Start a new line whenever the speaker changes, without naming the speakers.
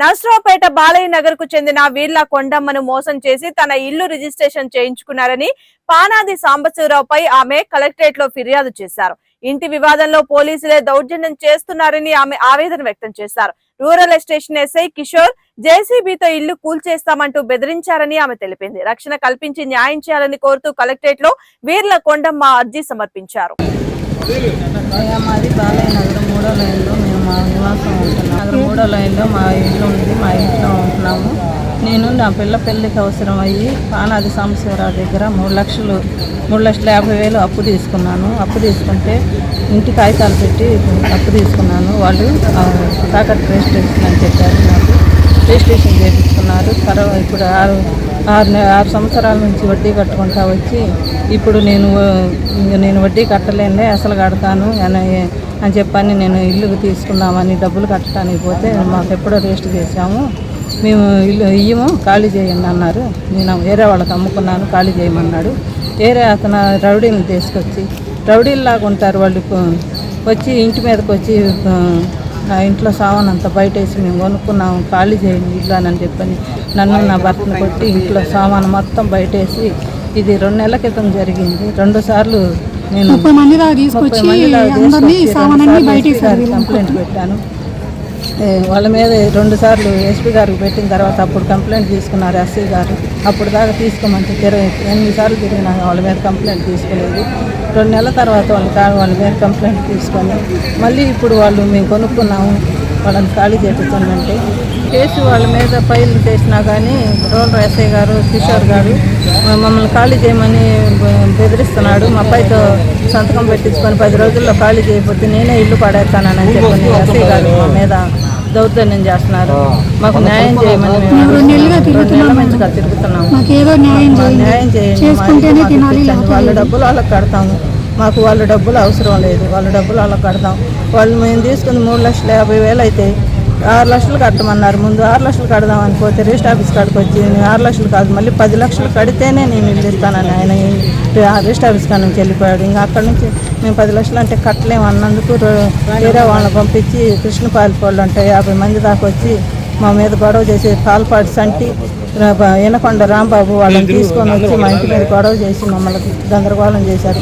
నర్సరావుపేట బాలయ్య నగర్కు చెందిన వీర్ల కొండమ్మను మోసం చేసి తన ఇల్లు రిజిస్ట్రేషన్ చేయించుకున్నారని పానాది సాంబశివరావుపై ఆమె కలెక్టరేట్లో ఫిర్యాదు చేశారు. ఇంటి వివాదంలో పోలీసులే దౌర్జన్యం చేస్తున్నారని ఆమె ఆవేదన వ్యక్తం చేశారు. రూరల్ స్టేషన్ ఎస్ఐ కిషోర్ జేసీబీతో ఇల్లు కూల్చేస్తామంటూ బెదిరించారని ఆమె తెలిపింది. రక్షణ కల్పించి న్యాయం చేయాలని కోరుతూ కలెక్టరేట్లో వీర్ల కొండమ్మ అర్జీ సమర్పించారు.
మాది బాలయ్య నగరం మూడో లైన్లో మేము మా నివాసం ఉంటున్నాం. నగరం మూడో లైన్లో మా ఇల్లు ఉంది మా ఇంట్లో ఉంటున్నాము. నేను నా పిల్ల పెళ్ళికి అవసరం అయ్యి పానాది సాంబశివరావు దగ్గర మూడు లక్షలు మూడు లక్షల యాభై వేలు అప్పు తీసుకున్నాను. అప్పు తీసుకుంటే ఇంటి కాగితాలు పెట్టి అప్పు తీసుకున్నాను. వాళ్ళు తాకట్టు రిజిస్ట్రేషన్ అని చెప్పారు నాకు. రిజిస్ట్రేషన్ చేయించుకున్నారు తర్వాత ఇప్పుడు ఆరు ఆరు ఆరు సంవత్సరాల నుంచి వడ్డీ కట్టుకుంటా వచ్చి ఇప్పుడు నేను నేను వడ్డీ కట్టలేనులే అసలు కడతాను అని అని చెప్పని నేను ఇల్లు తీసుకుందామని డబ్బులు కట్టడానికి పోతే మాకు ఎప్పుడో రిజిస్టర్ చేసాము మేము ఇల్లు ఇయ్యము ఖాళీ చేయండి అన్నారు. నేను వేరే వాళ్ళకి అమ్ముకున్నాను ఖాళీ చేయమన్నాడు. వేరే అతను రౌడీలను తీసుకొచ్చి రౌడీల్లాగా ఉంటారు వాళ్ళు. వచ్చి ఇంటి మీదకి వచ్చి నా ఇంట్లో సామాన్ అంతా బయట వేసి మేము కొనుక్కున్నాము ఖాళీ చేయండి ఇల్లు అని చెప్పని నన్ను నా భర్తను కొట్టి ఇంట్లో సామాన్ మొత్తం బయట వేసి ఇది రెండు నెలల క్రితం జరిగింది. రెండు సార్లు నేను
ముప్పై మంది దాకా తీసుకొచ్చి
కంప్లైంట్ పెట్టాను. వాళ్ళ మీద రెండు సార్లు ఎస్పీ గారికి పెట్టిన తర్వాత అప్పుడు కంప్లైంట్ తీసుకున్నారు ఎస్సీ గారు. అప్పుడు దాకా తీసుకోమంటే తిరగ ఎనిమిది సార్లు తిరిగినా వాళ్ళ మీద కంప్లైంట్ తీసుకోలేదు. రెండు నెలల తర్వాత వాళ్ళు వాళ్ళ మీద కంప్లైంట్ తీసుకొని మళ్ళీ ఇప్పుడు వాళ్ళు మేము కొనుక్కున్నాము. వాళ్ళని ఖాళీ చేపించామంటే కేసు వాళ్ళ మీద ఫైల్ చేసినా కానీ రూరల్ ఎస్ఐ గారు కిషోర్ గారు మమ్మల్ని ఖాళీ చేయమని బెదిరిస్తున్నాడు. మా అబ్బాయితో సంతకం పెట్టించుకొని పది రోజుల్లో ఖాళీ చేయకపోతే నేనే ఇల్లు పడేస్తానని చెప్పని ఎస్ఐ గారు మా మీద దౌర్జన్యం చేస్తున్నారు. మాకు న్యాయం చేయమని తిరుగుతున్నాము
న్యాయం చేయండి.
వాళ్ళ డబ్బులు వాళ్ళకి కడతాము. మాకు వాళ్ళ డబ్బులు అవసరం లేదు. వాళ్ళ డబ్బులు వాళ్ళకి కడతాం. వాళ్ళు మేము తీసుకుని మూడు లక్షల యాభై వేలు అయితే ఆరు లక్షలు కట్టమన్నారు. ముందు ఆరు లక్షలు కడదాం అని పోతే రిజిస్టర్ ఆఫీస్ కాడికి వచ్చి ఆరు లక్షలు కాదు మళ్ళీ పది లక్షలు కడితేనే నేను ఇల్లు ఇస్తానని ఆయన ఆ రిజిస్టర్ ఆఫీస్ కాడ నుంచి వెళ్ళిపోయాడు. ఇంకా అక్కడి నుంచి మేము పది లక్షలు అంటే కట్టలేము అన్నందుకు వేరే వాళ్ళని పంపించి కృష్ణపాలి వాళ్ళు అంటే యాభై మంది దాకా వచ్చి మా మీద గొడవ చేసి పాల్పాటి సంటి ఈనకొండ రాంబాబు వాళ్ళని తీసుకొని వచ్చి మా ఇంటి మీద గొడవ చేసి మమ్మల్ని గందరగోళం చేశారు.